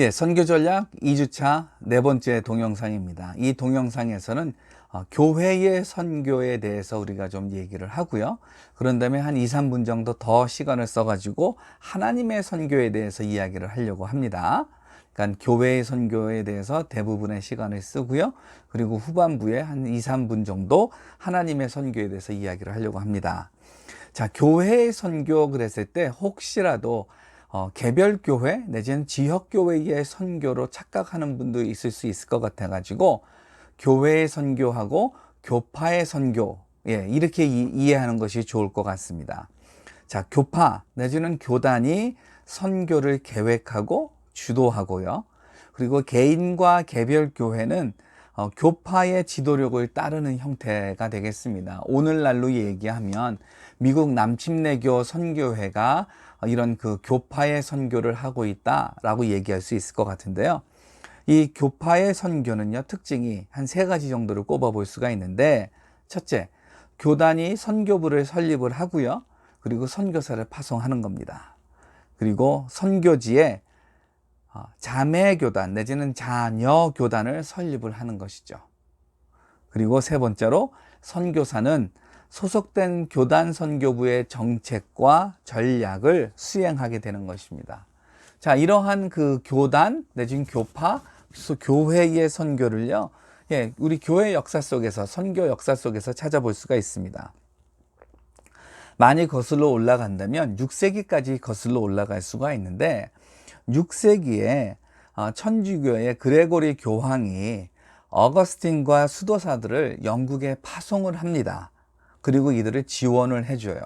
예, 선교 전략 2주차 네 번째 동영상입니다. 이 동영상에서는 어, 교회의 선교에 대해서 우리가 좀 얘기를 하고요. 그런 다음에 한 2, 3분 정도 더 시간을 써가지고 하나님의 선교에 대해서 이야기를 하려고 합니다. 그러니까 교회의 선교에 대해서 대부분의 시간을 쓰고요. 그리고 후반부에 한 2, 3분 정도 하나님의 선교에 대해서 이야기를 하려고 합니다. 자, 교회의 선교 그랬을 때 혹시라도 어, 개별 교회 내지는 지역 교회의 선교로 착각하는 분도 있을 수 있을 것 같아 가지고 교회의 선교하고 교파의 선교 예, 이렇게 이, 해하는 것이 좋을 것 같습니다. 자, 교파 내지는 교단이 선교를 계획하고 주도하고요. 그리고 개인과 개별 교회는 어, 교파의 지도력을 따르는 형태가 되겠습니다. 오늘날로 얘기하면 미국 남침내교 선교회가 이런 그 교파의 선교를 하고 있다라고 얘기할 수 있을 것 같은데요. 이 교파의 선교는요, 특징이 한 세 가지 정도를 꼽아 볼 수가 있는데, 첫째, 교단이 선교부를 설립을 하고요. 그리고 선교사를 파송하는 겁니다. 그리고 선교지에 어, 자매 교단 내지는 자녀 교단을 설립을 하는 것이죠. 그리고 세 번째로 선교사는 소속된 교단 선교부의 정책과 전략을 수행하게 되는 것입니다. 자, 이러한 그 교단 내지는 교파, 교회의 선교를요, 예, 우리 교회 역사 속에서, 선교 역사 속에서 찾아볼 수가 있습니다. 많이 거슬러 올라간다면 6세기까지 거슬러 올라갈 수가 있는데, 6세기에 어, 천주교의 그레고리 교황이 어거스틴과 수도사들을 영국에 파송을 합니다. 그리고 이들을 지원을 해줘요.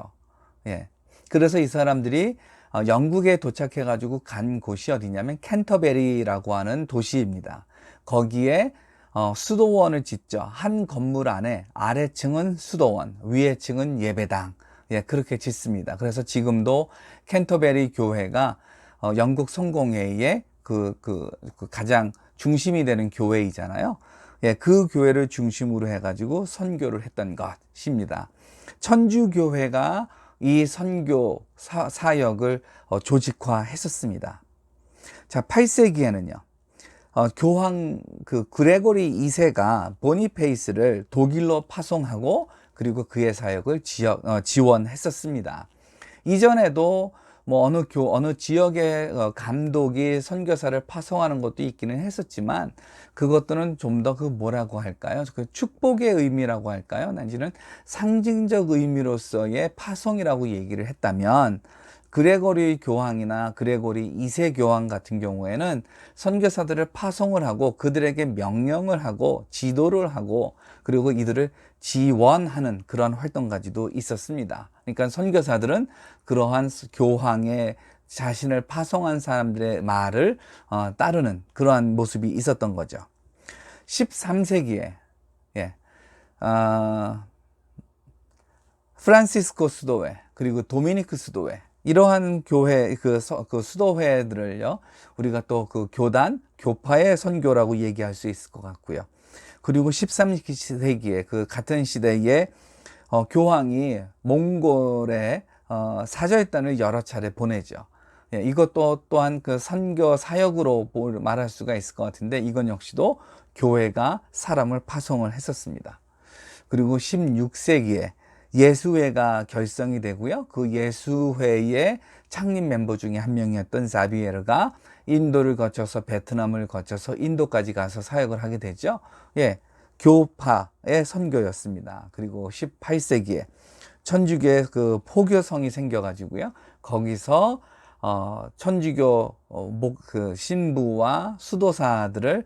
예. 그래서 이 사람들이 어, 영국에 도착해 가지고 간 곳이 어디냐면 캔터베리라고 하는 도시입니다. 거기에 어, 수도원을 짓죠. 한 건물 안에 아래층은 수도원, 위에층은 예배당. 예, 그렇게 짓습니다. 그래서 지금도 캔터베리 교회가 어, 영국 성공회의 그, 그, 그 가장 중심이 되는 교회이잖아요. 예, 그 교회를 중심으로 해가지고 선교를 했던 것입니다. 천주교회가 이 선교 사, 역을 어, 조직화했었습니다. 자, 8세기에는요. 어, 교황 그 그레고리 2세가 보니페이스를 독일로 파송하고 그리고 그의 사역을 지역, 어, 지원했었습니다. 이전에도 뭐 어느 교 어느 지역의 어, 감독이 선교사를 파송하는 것도 있기는 했었지만 그것들은 좀 더 그 뭐라고 할까요? 그 축복의 의미라고 할까요? 난지는 상징적 의미로서의 파송이라고 얘기를 했다면 그레고리 교황이나 그레고리 2세 교황 같은 경우에는 선교사들을 파송을 하고 그들에게 명령을 하고 지도를 하고 그리고 이들을 지원하는 그런 활동까지도 있었습니다. 그러니까 선교사들은 그러한 교황의 자신을 파송한 사람들의 말을 어, 따르는 그러한 모습이 있었던 거죠. 13세기에 예, 어, 프란시스코 수도회 그리고 도미니크 수도회 이러한 교회 그, 서, 그 수도회들을요 우리가 또 그 교단 교파의 선교라고 얘기할 수 있을 것 같고요. 그리고 13세기에 그 같은 시대에 어, 교황이 몽골에 어, 사절단을 여러 차례 보내죠. 예, 이것도 또한 그 선교 사역으로 말할 수가 있을 것 같은데 이건 역시도 교회가 사람을 파송을 했었습니다. 그리고 16세기에 예수회가 결성이 되고요. 그 예수회의 창립 멤버 중에 한 명이었던 자비에르가 인도를 거쳐서 베트남을 거쳐서 인도까지 가서 사역을 하게 되죠. 예. 교파의 선교였습니다. 그리고 18세기에 천주교의 그 포교성이 생겨가지고요. 거기서 어, 천주교 어, 목, 그 신부와 수도사들을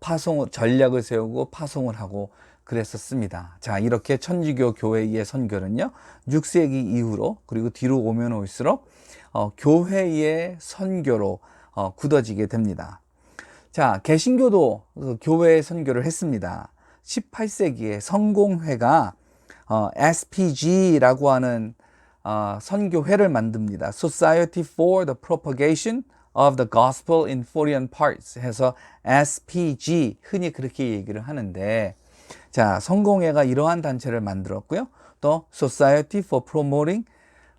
파송, 전략을 세우고 파송을 하고 그랬었습니다. 자, 이렇게 천주교 교회의 선교는요, 6세기 이후로, 그리고 뒤로 오면 올수록, 어, 교회의 선교로, 어, 굳어지게 됩니다. 자, 개신교도 그 교회의 선교를 했습니다. 18세기에 성공회가, 어, SPG라고 하는, 어, 선교회를 만듭니다. Society for the Propagation of the Gospel in Foreign Parts 해서 SPG, 흔히 그렇게 얘기를 하는데, 자, 성공회가 이러한 단체를 만들었고요. 또 Society for Promoting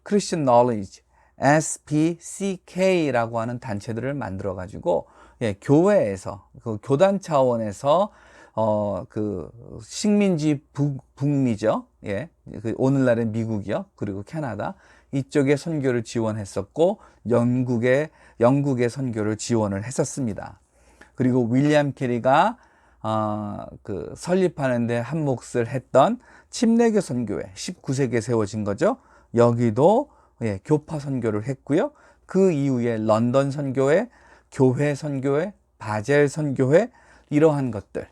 Christian Knowledge, SPCK라고 하는 단체들을 만들어 가지고 예, 교회에서 그 교단 차원에서 어 그 식민지 북, 북미죠. 예. 그 오늘날의 미국이요. 그리고 캐나다 이쪽에 선교를 지원했었고 영국의 영국의 선교를 지원을 했었습니다. 그리고 윌리엄 캐리가 어, 그 설립하는데 한 몫을 했던 침례교 선교회 19세기에 세워진 거죠. 여기도 예, 교파 선교를 했고요. 그 이후에 런던 선교회, 교회 선교회, 바젤 선교회 이러한 것들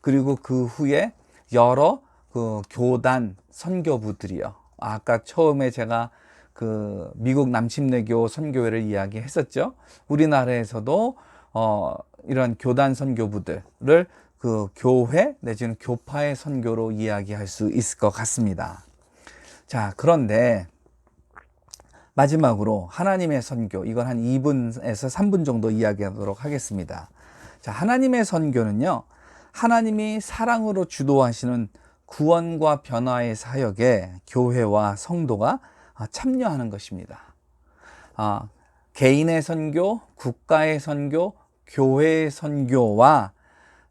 그리고 그 후에 여러 그 교단 선교부들이요. 아까 처음에 제가 그 미국 남침내교 선교회를 이야기했었죠. 우리나라에서도 어 이런 교단 선교부들을 그 교회 내지는 교파의 선교로 이야기할 수 있을 것 같습니다. 자, 그런데 마지막으로 하나님의 선교 이건 한 2분에서 3분 정도 이야기하도록 하겠습니다. 자, 하나님의 선교는요. 하나님이 사랑으로 주도하시는 구원과 변화의 사역에 교회와 성도가 참여하는 것입니다. 아, 개인의 선교, 국가의 선교, 교회의 선교와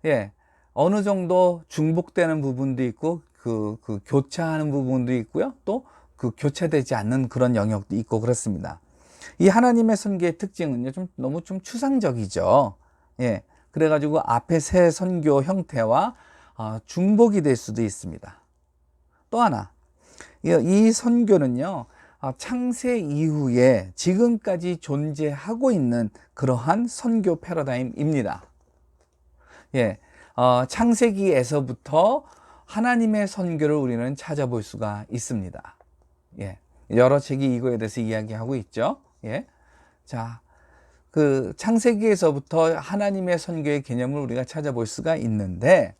예, 어느 정도 중복되는 부분도 있고 그, 그 교차하는 부분도 있고요. 또 그 교차되지 않는 그런 영역도 있고 그렇습니다. 이 하나님의 선교의 특징은요, 좀 너무 좀 추상적이죠. 예. 그래가지고 앞에 세 선교 형태와 어, 중복이 될 수도 있습니다. 또 하나, 이, 이 선교는요, 어, 창세 이후에 지금까지 존재하고 있는 그러한 선교 패러다임입니다. 예, 어, 창세기에서부터 하나님의 선교를 우리는 찾아볼 수가 있습니다. 예, 여러 책이 이거에 대해서 이야기하고 있죠. 예, 자, 그 창세기에서부터 하나님의 선교의 개념을 우리가 찾아볼 수가 있는데,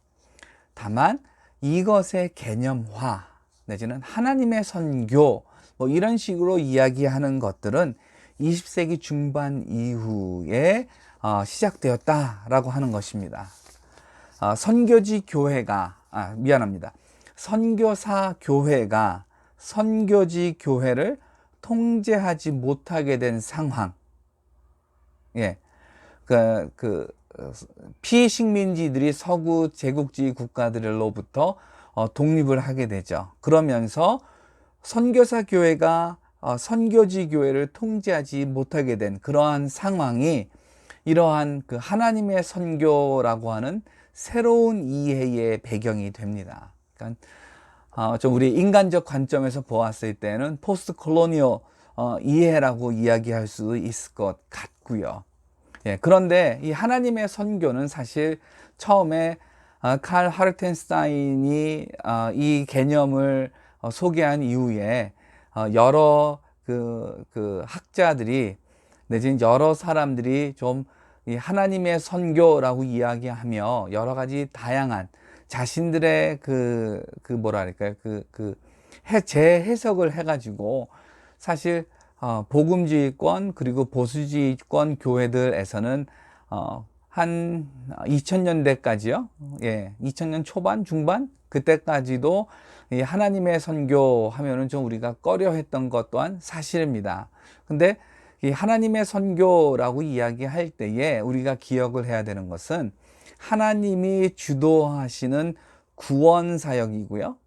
다만 이것의 개념화 내지는 하나님의 선교 뭐 이런 식으로 이야기하는 것들은 20세기 중반 이후에 어, 시작되었다라고 하는 것입니다. 어, 선교지 교회가 아, 미안합니다. 선교사 교회가 선교지 교회를 통제하지 못하게 된 상황. 예. 그, 그, 피식민지들이 서구 제국주의 국가들로부터 어, 독립을 하게 되죠. 그러면서 선교사 교회가 어, 선교지 교회를 통제하지 못하게 된 그러한 상황이 이러한 그 하나님의 선교라고 하는 새로운 이해의 배경이 됩니다. 그러니까 어, 좀 우리 인간적 관점에서 보았을 때는 포스트 콜로니어 어, 이해라고 이야기할 수 있을 것 같고요. 예, 그런데 이 하나님의 선교는 사실 처음에 어, 칼 하르텐스타인이 어, 이 개념을 어, 소개한 이후에 어, 여러 그, 그 학자들이 내지는 여러 사람들이 좀 이 하나님의 선교라고 이야기하며 여러 가지 다양한 자신들의 그, 그 뭐랄까요. 그, 그, 해, 재해석을 해가지고 사실 어, 복음주의권 그리고 보수주의권 교회들에서는 어, 한 2000년대까지요. 예, 2000년 초반, 중반 그때까지도 이 하나님의 선교 하면은 좀 우리가 꺼려 했던 것 또한 사실입니다. 근데 이 하나님의 선교라고 이야기할 때에 우리가 기억을 해야 되는 것은 하나님이 주도하시는 구원 사역이고요.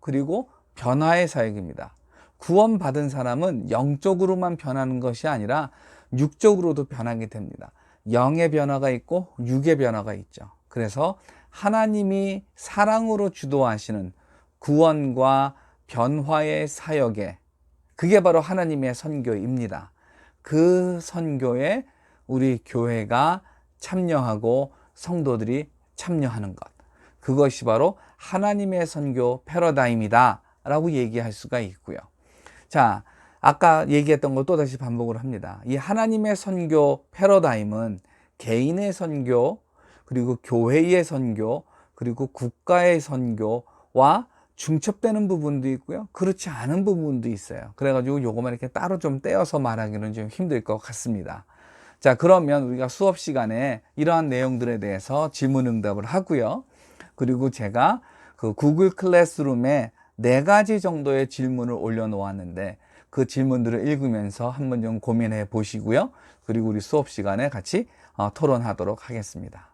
그리고 변화의 사역입니다. 구원받은 사람은 영적으로만 변하는 것이 아니라 육적으로도 변하게 됩니다. 영의 변화가 있고 육의 변화가 있죠. 그래서 하나님이 사랑으로 주도하시는 구원과 변화의 사역에 그게 바로 하나님의 선교입니다. 그 선교에 우리 교회가 참여하고 성도들이 참여하는 것. 그것이 바로 하나님의 선교 패러다임이다. 라고 얘기할 수가 있고요. 자, 아까 얘기했던 걸 또다시 반복을 합니다. 이 하나님의 선교 패러다임은 개인의 선교, 그리고 교회의 선교, 그리고 국가의 선교와 중첩되는 부분도 있고요. 그렇지 않은 부분도 있어요. 그래가지고 요거만 이렇게 따로 좀 떼어서 말하기는 좀 힘들 것 같습니다. 자, 그러면 우리가 수업 시간에 이러한 내용들에 대해서 질문 응답을 하고요. 그리고 제가 그 구글 클래스룸에 네 가지 정도의 질문을 올려놓았는데 그 질문들을 읽으면서 한번 좀 고민해 보시고요. 그리고 우리 수업 시간에 같이 어, 토론하도록 하겠습니다.